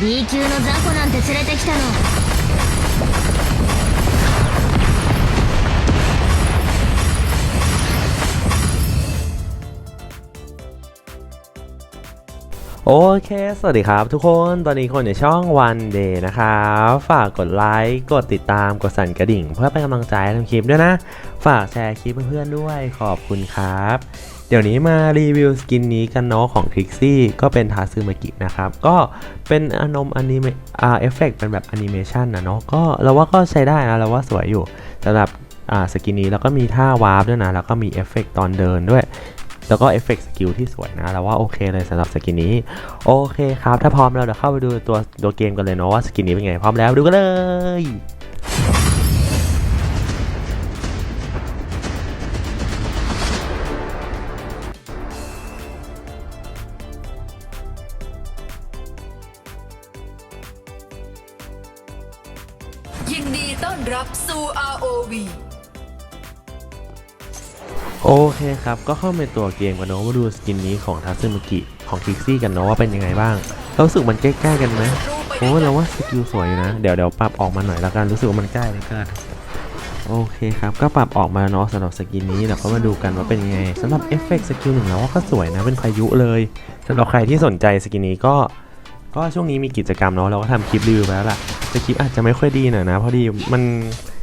B 級の雑魚なんて連れてきたの โอเค สวัสดีครับทุกคน ตอนนี้คนในช่อง One Day นะครับ ฝากกดไลค์ กดติดตาม กดสั่นกระดิ่ง เพื่อเป็นกำลังใจให้ทำคลิปด้วยนะ ฝากแชร์คลิปเพื่อนๆด้วย ขอบคุณครับ เดี๋ยวนี้มารีวิวสกินนี้กันเนาะของ Trixie ก็เป็นทาซึมากินะครับ ก็เป็นอนมอนิเมอ่าเอฟเฟกเป็นแบบแอนิเมชันนะเนาะก็เราว่าก็ใช้ได้นะเราว่าสวยอยู่สำหรับอ่าสกินนี้แล้วก็มีท่าวาร์ปด้วยนะ แล้วก็มีเอฟเฟกตอนเดินด้วย แล้วก็เอฟเฟกต์สกิลที่สวยนะเราว่าโอเคเลยสำหรับสกินนี้ โอเคครับ ถ้าพร้อมแล้วเดี๋ยวเข้าไปดูตัวตัวเกมกันเลยเนาะว่าสกินนี้เป็นไง พร้อมแล้วดูกันเลย โอเคครับ ก็เข้าไปตัวเกมกันเนาะมาดูสกินนี้ของทัซึมากิของคิกซี่กันเนาะว่าเป็นยังไงบ้างเรารู้สึกมันใกล้ๆกันไหมโอ้เราว่าสกิลสวยอยู่นะ เดี๋ยวเดี๋ยวปรับออกมาหน่อยแล้วกันรู้สึกว่ามันใกล้เลยกันโอเคครับ ก็ปรับออกมาเนาะสำหรับสกินนี้เดี๋ยวก็มาดูกันว่าเป็นยังไงสำหรับเอฟเฟกต์สกิลหนึ่งแล้วว่าก็สวยนะเป็นพายุเลยสำหรับใครที่สนใจสกินนี้ก็ก็ช่วงนี้มีกิจกรรมเนาะเราก็ทำคลิปรีวิวไปแล้วล่ะแต่คลิปอาจจะไม่ค่อยดีหน่อยนะพอดีมัน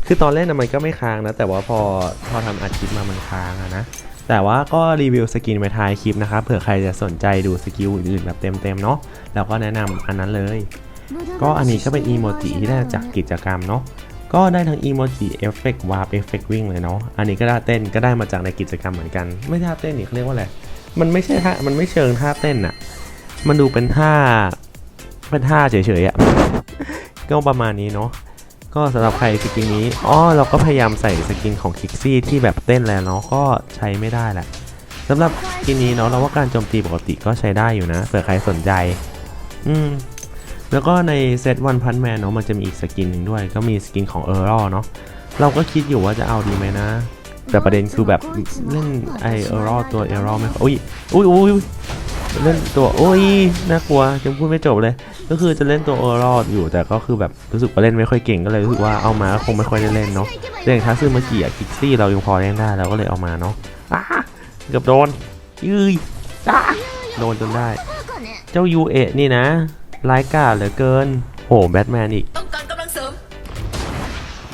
คือตอนเล่นมันก็ไม่ค้างนะ แต่ว่าพอพอทำอัดคลิปมามันค้างอะนะ แต่ว่าก็รีวิวสกินไว้ท้ายคลิปนะครับเผื่อใครจะสนใจดูสกิลอื่นๆแบบเต็มๆเนาะแล้วก็แนะนำอันนั้นเลย ก็อันนี้ก็เป็นอีโมจิที่ได้จากกิจกรรมเนาะก็ได้ทั้งอีโมจิเอฟเฟกต์วาร์ปเอฟเฟกต์วิ่งเลยเนาะอันนี้ก็ได้เต้นก็ได้มาจากในกิจกรรมเหมือนกัน ไม่ท่าเต้นนี่เขาเรียกว่าอะไรมันไม่ใช่ท่ามันไม่เชิงท่าเต้นอะมันดูเป็นท่าเป็นท่าเฉยๆอะก็ประมาณนี้เนาะ ก็สำหรับใครสกินนี้อ๋อเราก็พยายามใส่สกินของคิกซี่ที่แบบเต้นแล้วเนาะก็ใช้ไม่ได้แหละสำหรับสกินนี้เนาะเราว่าการโจมตีปกติก็ใช้ได้อยู่นะเผื่อใครสนใจ อืมแล้วก็ในเซตวันพันแมนเนาะมันจะมีอีกสกินหนึ่งด้วย ก็มีสกินของเออร์รเนาะเราก็คิดอยู่ว่าจะเอาดีไหมนะ แต่ประเด็นคือแบบเล่นไอเออร์รตัวเออร์รไม่ค่อยอุ้ยอุ้ยอุ้ยอุ้ย เล่นตัวโอ้ยน่ากลัวยังพูดไม่จบเลย ก็คือจะเล่นตัวเออร์รอยู่แต่ก็คือแบบรู้สึกว่าเล่นไม่ค่อยเก่งก็เลยรู้สึกว่าเอามาก็คงไม่ค่อยได้เล่นเนาะแต่อย่างท้าซื้อมากี่อะคิกซี่เรายังพอเล่นได้เราก็เลยเอามาเนาะอ้าเกือบโดนยืยอ้าโดนจนได้ เจ้ายูเอะนี่นะร้ายกาจเหลือเกินโหแบทแมนอีกต้องการกำลังเสริม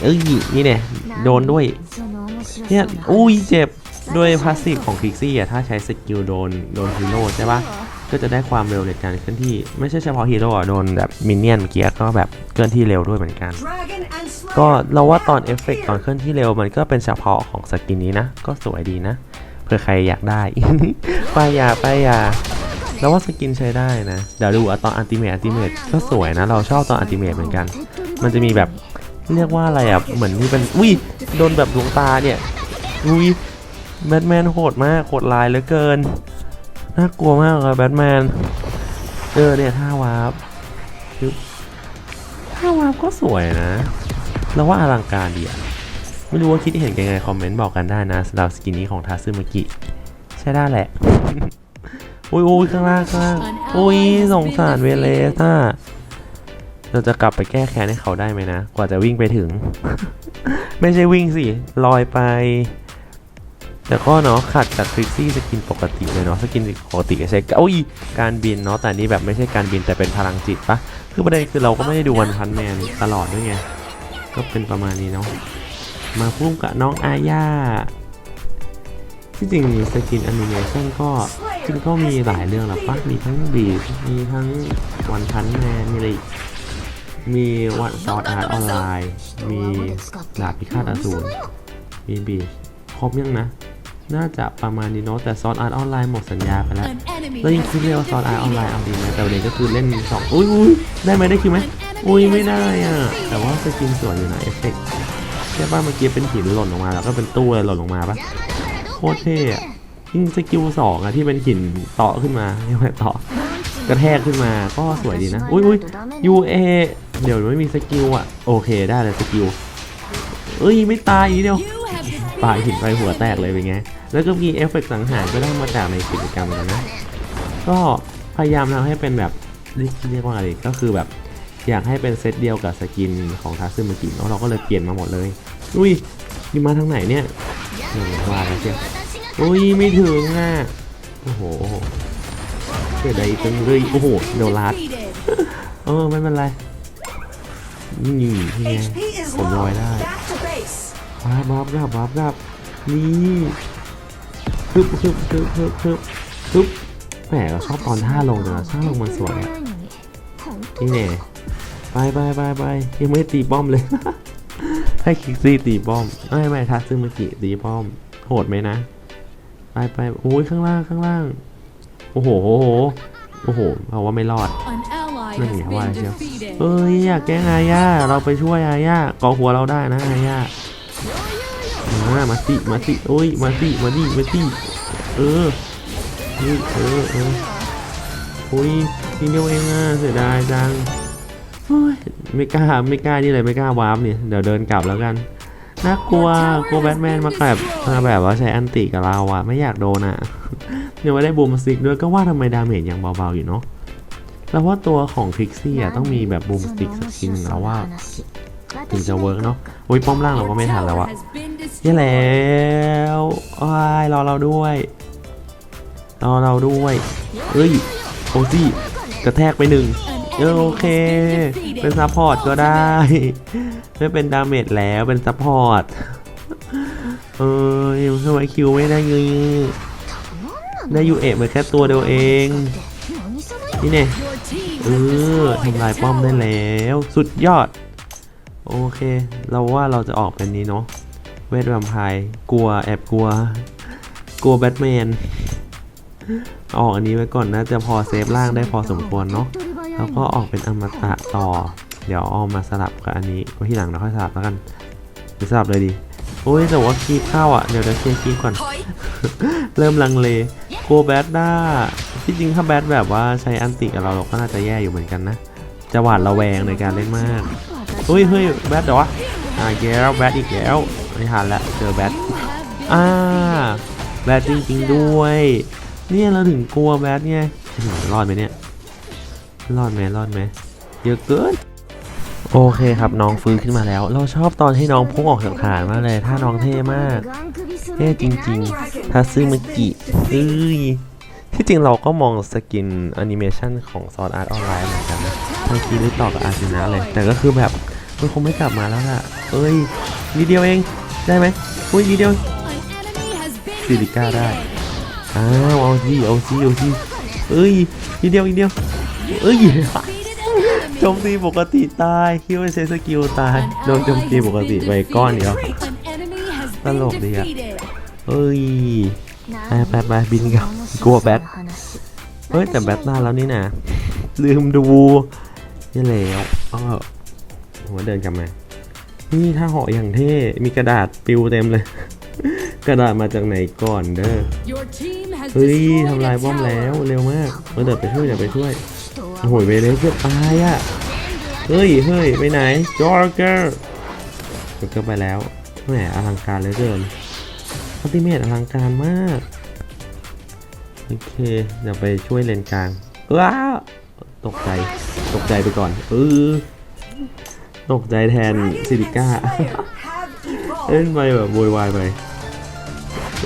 เอ้ยนี่เนี่ยโดนด้วยเนี่ยอุ้ยเจ็บ ด้วยพาสซีฟของคิกซี่อะถ้าใช้สกิลโดนโดนฮีโร่ใช่ปะก็จะได้ความเร็วในการเคลื่อนที่ ไม่ใช่เฉพาะฮีโร่อะโดนแบบมินเนี่ยนเกียร์ก็แบบเคลื่อนที่เร็วด้วยเหมือนกัน ก็เราว่าตอนเอฟเฟกต์ตอนเคลื่อนที่เร็วมันก็เป็นเฉพาะของสกินนี้นะ ก็สวยดีนะเผื่อใครอยากได้ ป้ายยาป้ายยาแล้วว่าสกินใช้ได้นะ เดี๋ยวดูอตอนอันติเมตอันติเมตก็สวยนะ เราชอบตอนอันติเมตเหมือนกัน มันจะมีแบบเรียกว่าอะไรอะเหมือนที่เป็นอุ้ยโดนแบบดวงตาเนี่ยอุ้ย แบทแมนโหดมากโหดลายเหลือเกิน น่ากลัวมากอะแบทแมน เออเนี่ยท่าวาร์ปปึ๊บท่าวาร์ปก็สวยนะเราว่าอลังการดีอะไม่รู้ว่าคิดเห็นยังไงคอมเมนต์บอกกันได้นะสำหรับสกินนี้ของทาซึมากิใช่ได้แหละ อุ้ยอุ้ยข้างล่างข้างล่างอุ้ยสงสารเวเลสอะเราจะกลับไปแก้แค้นให้เขาได้ไหมนะ กว่าจะวิ่งไปถึง ไม่ใช่วิ่งสิ ลอยไป แต่ก็เนาะขัดจากคริกซี่สกินปกติเลยเนาะสกินปกติก็ใช้อุ้ยการบินเนาะแต่นี้แบบไม่ใช่การบินแต่เป็นพลังจิตปะคือประเด็นคือเราก็ไม่ได้ดูวันพันแมนตลอดด้วยไงก็เป็นประมาณนี้เนาะมาพุ่มกับน้องอาญาที่จริงสกินแอนิเมชันก็จริงก็มีหลายเรื่องแล้วปะมีทั้งบีดมีทั้งวันพันแมนมีอะไรมีวันซอดอาร์ตออนไลน์ มีดาบพิฆาตอสูรมีบีดครบยังนะ น่าจะประมาณนี้เนาะแต่ซอนอาร์ตออนไลน์หมดสัญญาไปแล้ว An enemy แล้วยัง has คิดเรียกว่าซอนอาร์ตออนไลน์เอาดีไหมแต่ประเด็นก็คือเล่นสองอุ้ยอุ้ยได้ไหมได้คิวไหมอุ้ยไม่ได้อะแต่ว่าสกินสวยอยู่นะเอฟเฟกต์ใช่ป่ะเมื่อกี้เป็นหินหล่นลงมาแล้วก็เป็นตู้อะไรหล่นลงมาปะโคตรเท่อะยิ่งสกิลสองอะที่เป็นหินเตาะขึ้นมาเรียกว่าเตาะกระแทกขึ้นมาก็สวยดีนะ อุ้ยอุ้ยยูเอเดี๋ยวไม่มีสกิลอะโอเคได้เลยสกิลเอ้ยไม่ตายอีกเดียว You have been ปาหินไปหัวแตกเลยเป็นไง แล้วก็มีเอฟเฟกต์สังหารก็ได้มาจากในกิจกรรมกันนะ ก็พยายามทำให้เป็นแบบเรียกเรียกว่าอะไรก็คือแบบอยากให้เป็นเซตเดียวกับสกินของทาซึมากิเนาะเราก็เลยเปลี่ยนมาหมดเลย อุ้ยนี่มาทางไหนเนี่ยหนึ่งว่าแล้วเชียวอุ้ยไม่ถึงอะโอ้โหเกิดอะไรตึงเลยโอ้โหเดี๋ยวลัด defeated. เออไม่เป็นไรนี่นี่ไง HP is ผมลอย low ได้ back to base วาบวาบกับวาบกับนี่ ฮึบฮึบฮึบฮึบฮึบฮึบแหมเราชอบตอนท่าลงจังนะท่าลงมันสวยอะนี่แน่ไปไปไปไปยังไม่ตีป้อมเลย ให้คิกซี่ตีป้อมไม่ไม่ทัสซึมากิตีป้อม โหดไหมนะ ไปไปโอ้ยข้างล่างข้างล่าง โอ้โหโอ้โหโอ้โหเราว่าไม่รอด An ally นั่น has ไงว่า been เชียว defeated. เอ้ยอยากแกล้งอาญาเราไปช่วยอาญาเกาะหัวเราได้นะอาญา มามาสิมาสิโอ้ยมาสิมาดิมาสิเออนี่เออเออโอ้ยทีเดียวเองอะเสียดายจังโอ้ยไม่กล้าไม่กล้านี่เลยไม่กล้าวาร์ปเนี่ยเดี๋ยวเดินกลับแล้วกันน่ากลัวกลัวแบทแมนมาแบบมาแบบว่าใช้อันติกับเราอะไม่อยากโดนอะเดี๋ยวไม่ได้บูมสติกด้วยก็ว่าทำไมดาเมจยังเบาๆอยู่เนาะแล้วว่าตัวของคลิกซี่อะต้องมีแบบบูมสติกสักทีหนึ่งแล้วว่า ถึงจะเวิร์กเนาะโอ้ยป้อมล่างเราก็ไม่ทันแล้วอะ Has been แย่แล้วอ้ายรอเราด้วยรอเราด้วยเอ้ยโอซี่กระแทกไปหนึ่งเออโอเค เป็นซัพพอร์ตก็ได้ ไม่เป็นดาเมจแล้วเป็นซัพพอร์ตเอ้ยทำไมคิวไม่ได้เงยได้ยูเอะมาแค่ตัวเดียวเอง นี่เนี่ยเออทำลายป้อมได้แล้ว สุดยอด โอเค เราว่าเราจะออกเป็นนี้เนาะ เวทแวมไพร์กลัวแอบกลัว กลัวแบทแมนออกอันนี้ไว้ก่อนน่าจะพอเซฟล่างได้พอสมควรเนาะแล้วก็ออกเป็นอมตะต่อ เดี๋ยวเอามาสลับกับอันนี้ไว้ที่หลังเราค่อยสลับแล้วกันหรือสลับเลยดีโอ้ยแต่ว่าคีบเข้าอะเดี๋ยวเดี๋ยวเคลียร์คีบก่อน เริ่มลังเลกลัวแบทด้าที่จริงถ้าแบทแบบว่าใช้อันติกับเราเราก็น่าจะแย่อยู่เหมือนกันนะจะหวาดระแวงในการเล่นมากเฮ้ยเฮ้ยแบทเดี๋ยววะอ่าแก้วแบทอีกแล้ว ไม่ทันละเจอแบท You have been อ่าแบทจริงๆด้วย เนี่ยเราถึงกลัวแบทไงอื้อหือรอดไหมเนี่ย รอดไหมรอดไหมเยอะเกินโอเคครับน้องฟื้นขึ้นมาแล้ว เราชอบตอนที่น้องพุ่งออกจากฐานมากเลย ถ้าน้องเท่มากเท่จริงๆทาซึมากิเอ้ยที่จริงเราก็มองสกินแอนิเมชันของซอ r อาร์ตออนไลน์เหมือนกันนะบางทีนึกต่อกับอาร์ซินะเลย แต่ก็คือแบบมันคงไม่กลับมาแล้วล่ะ เอ้ยนิดเดียวเอง ได้ไหมอุ้ยนิดเดียวซิลิก้าได้อ้าวเอาสิเอาสิเอาสิเอ้ยนิดเดียวอีเดียวเอ้ยโจมตีปกติตายคิว่าใช้สกิลตายโดนโจมตีปกติไปก้อนเดียวตลกดีอะเอ้ยไปไปไปบินกับกลัวแบทเฮ้ยแต่แบทหน้าแล้วนี่นะลืมดูนี่แล้วอ้อหัวเดินกลับมา นี่ถ้าเหาะอย่างเท่ มีกระดาษปิวเต็มเลย กระดาษมาจากไหนก่อนเด้อ Your team has เฮ้ย destroyed ทำลาย a ป้อมแล้ว tower. เร็วมากเออเดี๋ยวไปช่วยเดี๋ยวไปช่วยโอ้โหเวเลสเกือบตายอะเฮ้ยเฮ้ยไปไหนจอร์เกอร์จอร์เกอร์ไปแล้วแหมอลังการเหลือเกินอัลติเมทอลังการมากโอเคเดี๋ยวไปช่วยเลนกลางว้าวตกใจตกใจไปก่อนเออ ตกใจแทนซิลิก้า Slayer have evolved เล่นไปแบบโวยวายไป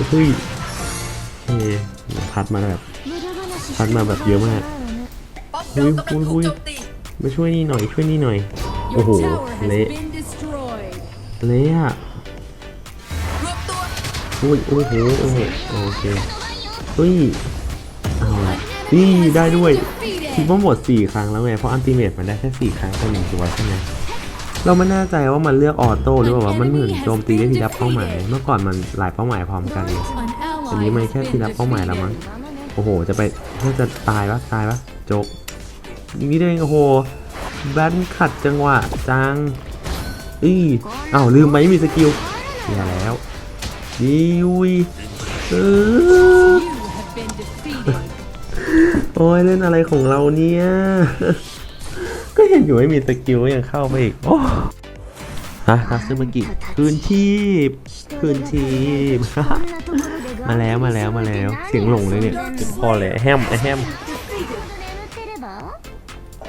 เฮ้ยโอเคพัดมาแบบพัดมาแบบเยอะมากป้อมเรากำลังถูกโจมตีมาช่วยนี่หน่อยช่วยนี่หน่อย โอ้ Your โห tower has เละ been destroyed. เละอะรวบตัวอุ้ยโอ้โหโอ้โหโอเคเฮ้ยเอาละนี่ได้ด้วยคิด Defeated. ว่าหมด 4 ครั้งแล้วไงเพราะอันติเมตมันได้แค่ 4 ครั้งต่อหนึ่งตัวใช่ไหม เราไม่แน่ใจว่ามันเลือกออโต้หรือเปล่าวะมันเหมือนโจมตีได้ทีละเป้าหมาย เมื่อก่อนมันหลายเป้าหมายพร้อมกัน An ally อันนี้มันแค่ที่รับเป้าหมายแล้วมั้ง โอ้โห จะไปน่าจะตายปะตายปะโจกอย่างนี้ได้ไงโอ้โหแบนขัดจังหวะจังอีอ้าวลืมไหมมีสกิลเสียแล้วดีอุยเออ You have been defeated. โอ้ยเล่นอะไรของเราเนี่ย ก็เห็นอยู่ไม่มีสกิลยังเข้าไปอีก โอ้ฮะทักซึมากิคืนชีพคืนชีพ มาแล้วมาแล้วมาแล้วเสียงหลงเลยเนี่ยพอเลยแฮมไอแฮม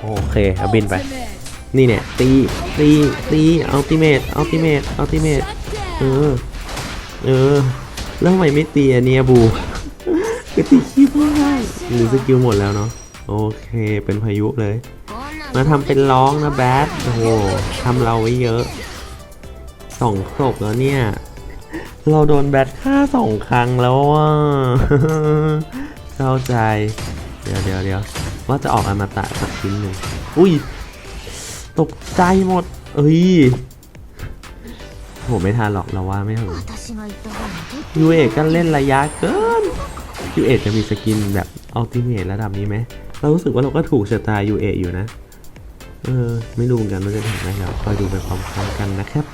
โอเคเอาบินไป นี่เนี่ยตีตีตีอัลติเมตอัลติเมตอัลติเมตเออ เออ แล้วทำไมไม่ตีอันเนี้ยบูก็ตีคีบไม่ได้หรือสกิลหมดแล้วเนาะโอเคเป็นพายุเลย มาทำเป็นร้องนะแบทโอ้โหทำเราไว้เยอะสองศพแล้วเนี่ย เราโดนแบทฆ่าสองครั้งแล้วอะเข้าใจ เดี๋ยวเดี๋ยวเดี๋ยวว่าจะออกอมตะสักชิ้นหนึ่งอุ้ย ตกใจหมด เอ้ยโหไม่ทันหรอกเราว่าไม่ถึงยูเอก็เล่นระยะเกินยูเอจะมีสกินแบบอัลติเมทระดับนี้ไหม เรารู้สึกว่าเราก็ถูกชะตายูเออยู่นะ เออไม่รู้เหมือนกันว่าจะถึงไหมเราคอยดูไปพร้อมๆกันนะครับ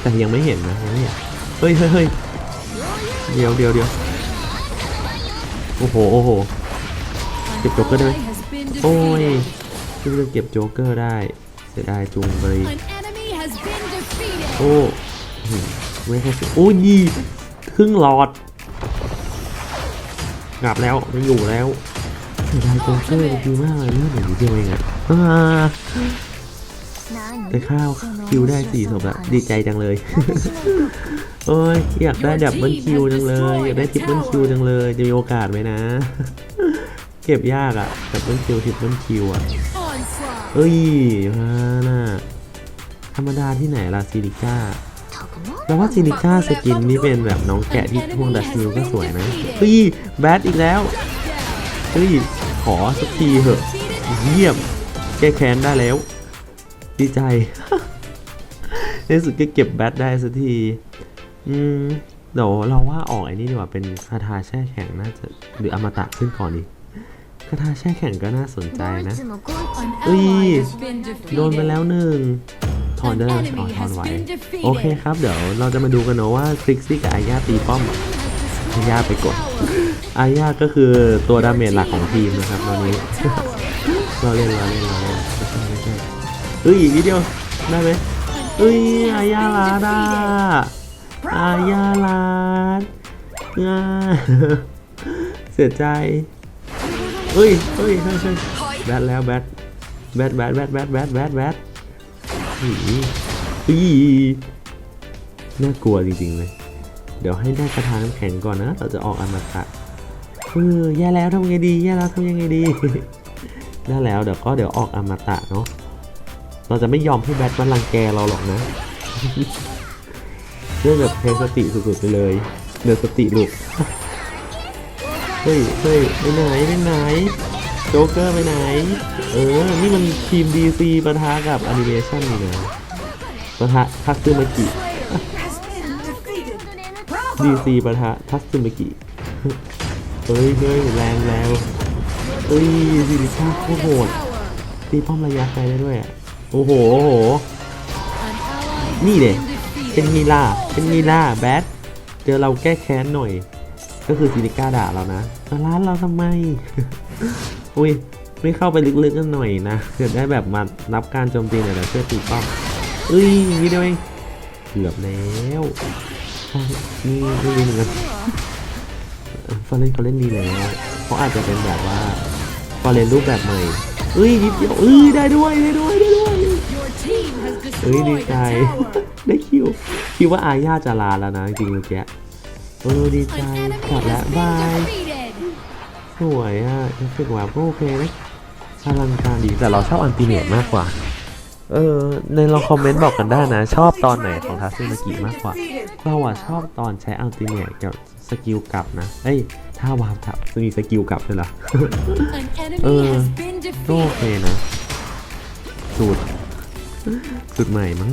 แต่ยังไม่เห็นนะยังไม่เห็นเฮ้ยเฮ้ยเฮ้ยเดี๋ยวเดี๋ยวเดี๋ยวโอ้โหโอ้โห An Tiếp tục cái đây. ally has been โอ้ย defeated. คือจะเก็บโจ๊กเกอร์ได้เสียดายจุงบรี An enemy has been defeated. โอ้หืมไม่แค่สิโอ้ยยี่ครึ่งหลอดกลับแล้วไม่อยู่แล้วเสียดายโจ๊กเกอร์ดีมากเลยเลือดอย่างนี้เดียวเองอะ อ่าแต่ข้าวคิวได้สี่ศพอะดีใจจังเลย โอ้ยอยากได้ดับเบิลคิวจังเลย อยากได้ทริปเบิลคิวจังเลย จะมีโอกาสไหมนะ เก็บยากอะดับเบิลคิวทริปเบิลคิวอะเอ้ยมาน่ะธรรมดาที่ไหนล่ะซิลิก้าแล้วว่าซิลิก้าสกินนี่เป็นแบบน้องแกะที่ทวงดัชมิวก็สวยนะเฮ้ยแบทอีกแล้วเฮ้ยขอสักทีเหอะเยี่ยม แก้แค้นได้แล้ว ดีใจในสุดก็เก็บแบทได้สักที อืม เดี๋ยวเราว่าออกไอ้นี่ดีกว่าเป็นคาถาแช่แข็งน่าจะหรืออมตะขึ้นก่อนดีคาถาแช่แข็งก็น่าสนใจนะ An Ui. ally has been defeated. โดนไปแล้วหนึ่งถอนได้ไหมอ๋อถอนไหวโอเคครับ เดี๋ยวเราจะมาดูกันเนอะว่าคลิกซี่กับอาญาตีป้อม อาญาไปกดอาญาก็คือตัวดาเมจหลักของทีมนะครับตอนนี้เราเล่นเราเล่นเราเล่นไม่ใช่ไม่ใช่เอ้ยอีกนิดเดียวได้ไหมเอ้ยอาญาลาดาอาญาลาดอ่าเสียใจเอ้ยเอ้ยใช่ใช่ถอยแบทแล้วแบทแบทแบทแบทแบทแบทแบทแบทอีอีน่ากลัวจริงๆเลย เดี๋ยวให้ได้กระทาน้ำแข็งก่อนนะ เราจะออกอมตะเออแย่แล้วทำไงดีแย่แล้วทำยังไงดี ได้แล้วเดี๋ยวก็เดี๋ยวออกอมตะเนาะ เราจะไม่ยอมให้แบทมันรังแกเราหรอกนะเรื่องแบบเพสติสุดๆไปเลยเดือดสติลุดเฮ้ยเฮ้ยไปไหนไปไหนโจ๊กเกอร์ไปไหน เออ นี่มันทีม DC ปะทะกับแอนิเมชันนี่นะปะทะทัตสึมากิ DC ปะทะทัตสึมากิเฮ้ยเฮ้ยแรงแล้วเอ้ยซิลิค่าโคตรโหดตีป้อมระยะไกลได้ด้วยอะโอ้โหโอ้โห An ally นี่ has เด็ been เป็น defeated. มีล่าเป็นมีล่าแบทเจอเราแก้แค้นหน่อย ก็คือซิลิก้าด่าเรานะมาร้านเราทำไม อุ้ยไม่เข้าไปลึกๆกันหน่อยนะเกิดได้แบบมารับการโจมตีหน่อยนะเพื่อตีป้อมเอ้ยวิดีโอเองเกือบแล้ว อ่นี่ไม่ดีเหมือนกันฟอร์เรนเขาเล่นดีแล้วเขาอาจจะเป็นแบบว่าฟอร์เรนรูปแบบใหม่เอ้ยนิดเดียวเอ้ยได้ด้วยได้ด้วยได้ด้วยเอ้ยดีใจได้คิวคิดว่าอาญาจะลาแล้วนะจริงๆเมื่อกี้เออดีใจกลับแล้วบายสวยอะรู้สึกว่าก็โอเคนะอลังการดีแต่เราชอบอันติเมตมากกว่า เออ ในลองคอมเมนต์บอกกันได้นะ ชอบตอนไหนของทัศมากิมากกว่า เราอะชอบตอนใช้อัลติเมทกับสกิลกลับนะ เอ้ย ถ้าวาร์ปกลับจะมีสกิลกลับด้วยเหรอ เออโอเคนะ สูตรสุดใหม่มั้ง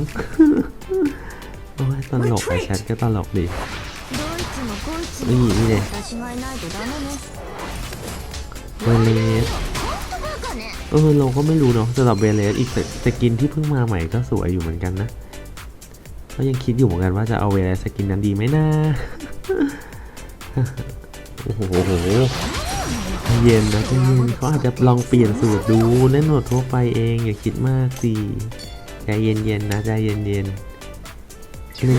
โอ้ยตลกไอแชทก็ตลกดีนี่นี่เลยเวเลสเออเราก็ไม่รู้เนาะสำหรับเบลเลสอีกสกินที่เพิ่งมาใหม่ก็สวยอยู่เหมือนกันนะ ก็ยังคิดอยู่เหมือนกันว่าจะเอาเวลาสกินนั้นดีไหมนะโอ้โหเย็นนะเย็นเขาอาจจะลองเปลี่ยนสูตรดูเล่นหนวดทั่วไปเองอย่าคิดมากสิใจเย็นๆนะใจเย็นๆชื่อ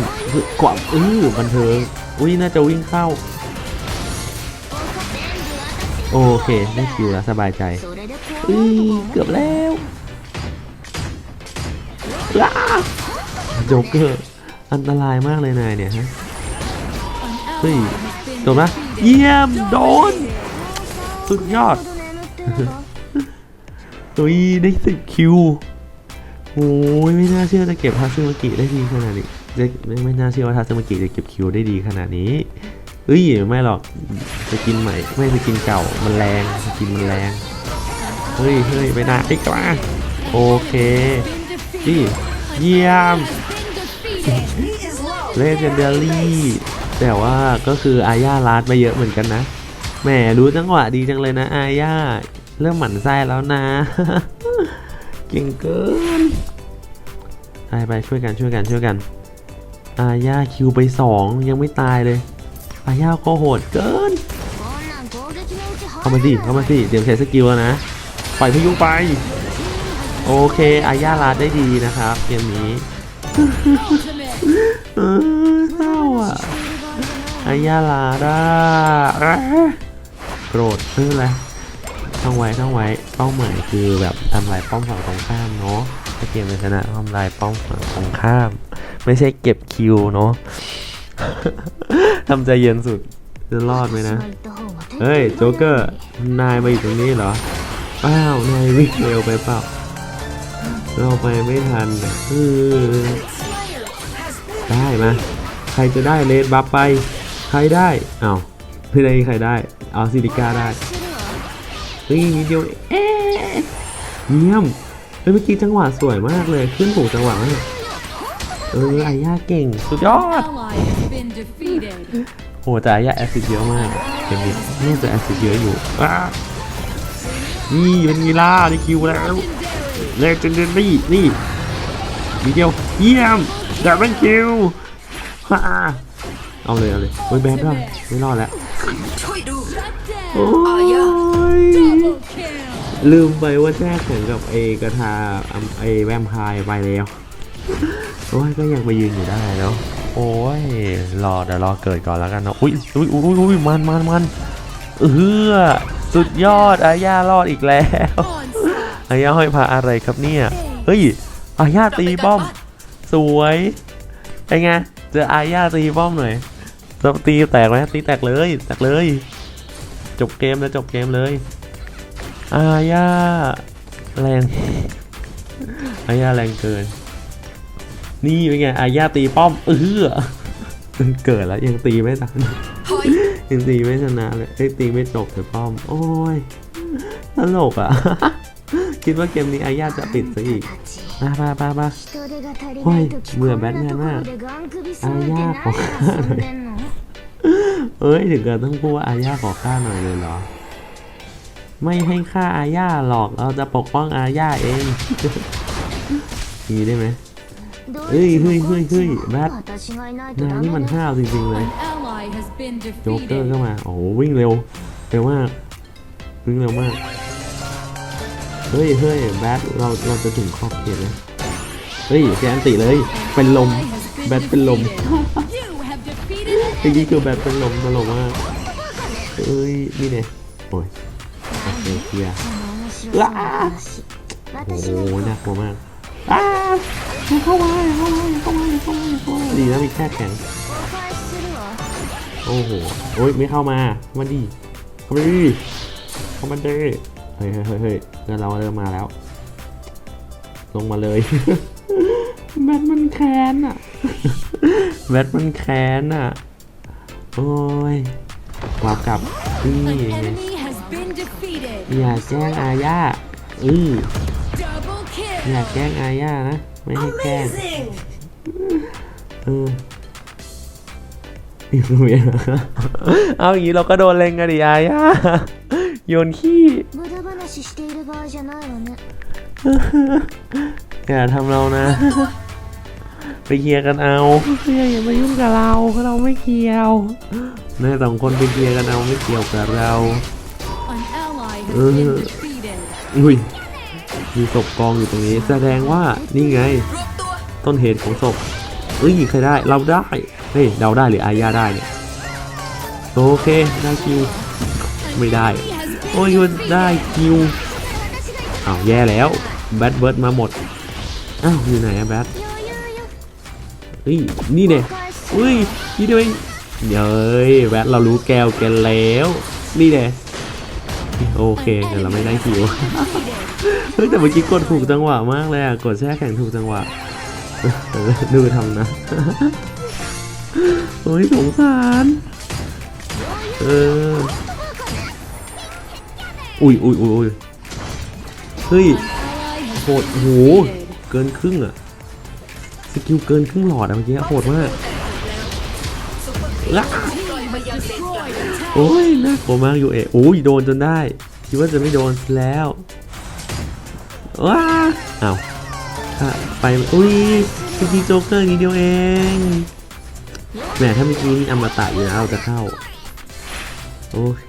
กว่าอื้อบันเทิงอุ้ยน่าจะวิ่งเข้า โอเคได้คิวแล้วสบายใจอื้อเกือบแล้วอ้า โจ๊กเกอร์อันตรายมากเลยนายเนี่ยฮะเฮ้ยโดนไหมเยี่ยมโดน สุดยอดตุ้ยได้สิบคิวโอ้ยไม่น่าเชื่อจะเก็บทาซึมากิได้ดีขนาดนี้ไม่ไม่น่าเชื่อว่าทาซึมากิจะเก็บคิวได้ดีขนาดนี้เฮ้ยไม่หรอกจะกินใหม่ ไม่จะกินเก่ามันแรงจะกินมันแรงเฮ้ยเฮ้ยไปนะไอ้กล้าโอเคนี่เยี่ยม เลเจนเดอรี่แต่ว่าก็คืออาญาลาดมาเยอะเหมือนกันนะแหมรู้จังหวะดีจังเลยนะอาญาเริ่มหมั่นไส้แล้วนะ เก่งเกินไปไปช่วยกันช่วยกันช่วยกันอาญาคิวไปสองยังไม่ตายเลยอาญาก็โหดเกิน เข้ามาสิเข้ามาสิเตรียมใช้สกิลแล้วนะปล่อยพายุไป โอเคอาญาลาดได้ดีนะครับเกมนี้ เออเศร้าอะอายาลาดาโกรธเพื่ออะไรต้องไว้ต้องไว้เป้าหมายคือแบบทำลายป้อมฝั่งตรงข้ามเนาะถ้าเกมเป็นชนะทำลายป้อมฝั่งตรงข้าม ไม่ใช่เก็บคิวเนาะทำใจเย็นสุดจะรอดไหมนะ เฮ้ยโจ๊กเกอร์ นายมาอยู่ตรงนี้เหรออ้าวนายวิ่งเร็วไปเปล่า เราไปไม่ทันอะเออได้มาใครจะได้เลดบัฟไป ใครได้เอาวไม่ได้ใครได้ เอาซิลิก้าได้เฮ้ยนิดเดียวเอ๊ะเยี่ยมเฮ้ยเมื่อกี้จังหวะสวยมากเลยขึ้นถูกจังหวะมากเอออ้ย่าเก่ง สุดยอดโอ้แต่อ้ย่าแอสซิดเยอะมากเกมนี้น่าจะแอสซิดเยอะอยู่อ้านี่เป็นกีฬาได้คิวแล้ว เลเจนเดอรี่นี่นิดเดียวเยี่ยมดับเบิลคิวฮ่าเอาเลยเอาเลยโอ้ยแบนด้ไม่รอดแล้วโอ้ยลืมไปว่าแจ้แข่งกับเอกระทาอัมไอแวมไพร์ไปแล้วโอ้ยก็ยังไปยืนอยู่ได้แล้วโอ้ยรอเดี๋ยวรอเกิดก่อนแล้วกันเนาะอุ้ยอุ้ยอุ้ยอุ้ยมันมันมันเออสุดยอดอาญารอดอีกแล้ว อาญาห้อยพาอะไรครับเนี่ย เฮ้ย อาญาตีป้อม สวยไอ้ไง เจออาญาตีป้อมหน่อยจะตีแตกไหมตีแตกเลย แตกเลย จบเกมแล้วจบเกมเลย อาญาแรง อาญาแรงเกิน นี่เป็นไง อาญาตีป้อม เออเกิดแล้วยังตีไม่ทันถอยยังตีไม่ชนะเลยเอ้ยตีไม่จบเลยป้อม โอ้ยตลกอะ คิดว่าเกมนี้อาญาจะปิดซะอีกมาไปไปไปเฮ้ยเบื่อแบทแมนมากอาญาขอฆ่าหน่อยเอ้ยถึงกับต้องพูดว่าอาญาขอฆ่าหน่อยเลยเหรอ ไม่ให้ฆ่าอาญาหรอกเราจะปกป้องอาญาเองมีได้ไหมเฮ้ยเฮ้ยเฮ้ยเฮ้ยแบทนายนี่มันห้าวจริงๆเลยโจ๊กเกอร์ defeated. ก็มา โอ้โหวิ่งเร็วเร็วมากวิ่งเร็วมาก เฮ้ยเฮ้ยแบทเราเราจะถึงขอบเขตแล้วเฮ้ยแกอันติเลย เป็นลม Ally has been แบทเป็นลม defeated. You have defeated เมื่อกี้คือแบทเป็นลมตลกมากเอ้ยนี่เนี่ยโอ้ยโอเคเคลียร์โอ้โหน่ากลัวมากอ้าเข้ามาเข้ามาเข้ามาเข้ามาเข้ามาดีนะมีแค่แข็งโอ้โหโอ้ยไม่เข้ามาเข้ามาดิเข้ามาดิเข้ามาดิ เฮ้ยเฮ้ยเฮ้ยเฮ้ยเงินเราเริ่มมาแล้ว ลงมาเลยแบทมันแค้นอะแบทมันแค้นอะ โอ้ยกลับกลับนี่ An ไง enemy has been defeated. อย่าแกล้งอาญาอือ Double อย่า kill. แกล้งอาญานะ ไม่ให้แกล้งเออเอาอย่างนี้เราก็โดนเล็งกันดิอาย่า โยนขี้อย่าทำเรานะ ไปเคลียร์กันเอาอย่ามายุ่งกับเราเราไม่เกี่ยวนายสองคนไปเคลียร์กันเอาไม่เกี่ยวกับเราเอออุ้ยมีศพกองอยู่ตรงนี้ แสดงว่านี่ไง ต้นเหตุของศพเอ้ยใครได้เราได้เฮ้ยเราได้หรืออาญาได้เนี่ยโอเคได้คิวไม่ได้ โอ้ยมัได้คิวอ้าวแย่แล้วแบทเบิร์ดมาหมดอ้าวอยู่ไหนอะแบทเฮ้ยนี่เนี่ยอุ้ยนี่ด้วยเย้ยแบทเรารู้แก้วกันแล้ว นี่เนี่ยโอเคแต่เราไม่ได้คิวเฮ้ยแต่เมื่อกี้กดถูกจังหวะมากเลยอะกดแช่แข่งถูกจังหวะดูทำนะโอ้ยสงสารเออ อุ้ยอุ้ยอุ้ยเฮ้ยโหดโหเกินครึ่งอะสกิลเกินครึ่งหลอดอะเมื่อกี้โหดมากละโอ้ยน่ากลัวมากอยู่เอะโอ้ยโดนจนได้ คิดว่าจะไม่โดนแล้วว้าอ้าวไปอุ้ยจริงๆโจ๊กเกอร์นิดเดียวเองแหมถ้าเมื่อกี้มีอมตะอยู่นะเราจะเข้า โอเค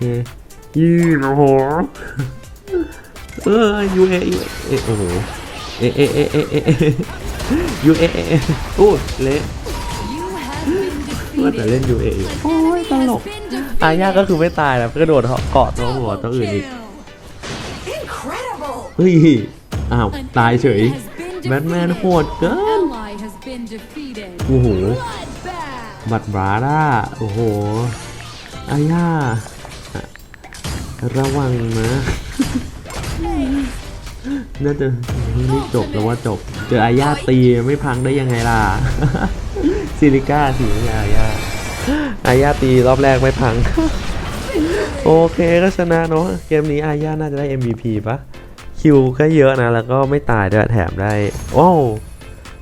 ยืนโอ้โหเออยูเอยูเอโอ้โหเอเอเอเอเอเอยูเอเอโอ้เละ You have been ว่าแต่ defeated. เล่นยูเออยู่โอ้ยต He ล has ก been defeated. อาญาก็คือไม่ตายนะกระโดดเกาะตัวหัวตัวอื่นอีก Kill. incredible เฮ้ยอ้าว An ตายเฉย enemy has been แบทแมน defeated. โหดเกิน Ally has been defeated. โอ้โห Bloodbath. บัตรบราด้าโอ้โหอาญาอะ ระวังนะน่าจะนี่จบแล้วว่าจบ เจออาญาตีไม่พังได้ยังไงล่ะซิลิก้าสิไม่ใช่อาญาอาญาตีรอบแรกไม่พัง โอเคก็ชนะเนาะเกมนี้อาญาน่าจะได้ MVP ปะคิวก็เยอะนะ แล้วก็ไม่ตายด้วยแถมได้ โอ้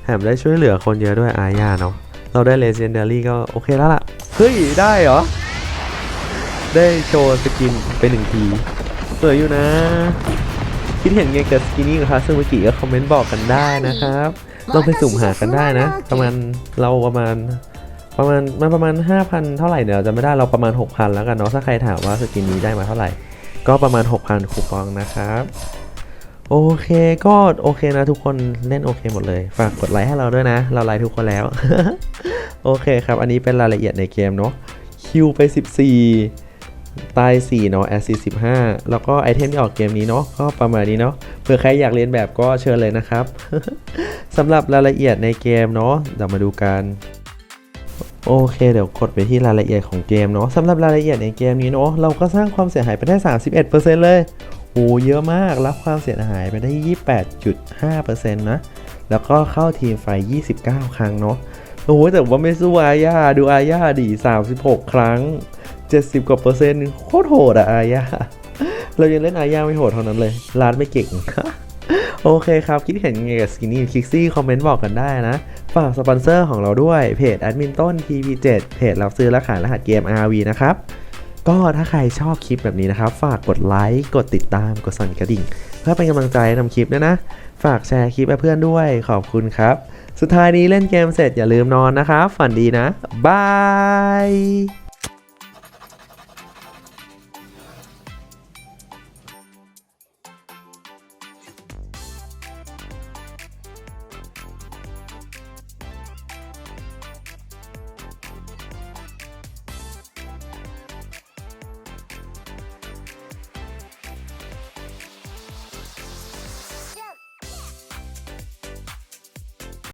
แถมได้ช่วยเหลือคนเยอะด้วยอาญาเนาะเราได้ Legendary ก็โอเคแล้วล่ะ เฮ้ย ได้เหรอ ได้โชว์สกินไปหนึ่งทีสวยอยู่นะ คิดเห็นไงกับสกินนี้กับคาซึมิกิก็คอมเมนต์บอกกันได้นะครับลองไปสุ่มหากันได้นะ ประมาณเราประมาณประมาณมันประมาณ 5,000 เท่าไหร่เดี๋ยวจะไม่ได้เราประมาณ 6,000 แล้วกันเนาะถ้าใครถามว่าสกินนี้ได้มาเท่าไหร่ ก็ประมาณ 6,000 คูปองนะครับโอเคก็โอเคนะทุกคนเล่นโอเคหมดเลย ฝากกดไลค์ให้เราด้วยนะ เราไลค์ทุกคนแล้ว โอเคครับ อันนี้เป็นรายละเอียดในเกมเนาะคิวไป 14 ตาย4เนาะแอสซิส15 แล้วก็ไอเทมที่ออกเกมนี้เนาะก็ประมาณนี้เนาะเผื่อใครอยากเรียนแบบก็เชิญเลยนะครับสำหรับรายละเอียดในเกมเนาะเดี๋ยวมาดูกันโอเคเดี๋ยวกดไปที่รายละเอียดของเกมเนาะสำหรับรายละเอียดในเกมนี้เนาะเราก็สร้างความเสียหายไปได้ 31%เลยโอ้เยอะมากรับความเสียหายไปได้ 28.5%นะแล้วก็เข้าทีมไฟ 29 ครั้งเนาะโอ้แต่ว่าไม่สู้อาญาดูอาญาดี 36 ครั้ง 70 กว่าเปอร์เซ็นต์โคตรโหดอะอาญาเรายังเล่นอาญาไม่โหดเท่านั้นเลยร้านไม่เก่งโอเคครับ คิดเห็นยังไงกับสกินนี่คิกซี่คอมเมนต์บอกกันได้นะ ฝากสปอนเซอร์ของเราด้วย เพจแอดมินต้น TP7 เพจรับซื้อและขายรหัสเกม RV นะครับ ก็ถ้าใครชอบคลิปแบบนี้นะครับ ฝากกดไลค์กดติดตามกดสั่นกระดิ่ง เพื่อเป็นกำลังใจทำคลิปด้วยนะ ฝากแชร์คลิปให้เพื่อนด้วยขอบคุณครับ สุดท้ายนี้เล่นเกมเสร็จอย่าลืมนอนนะครับฝันดีนะบาย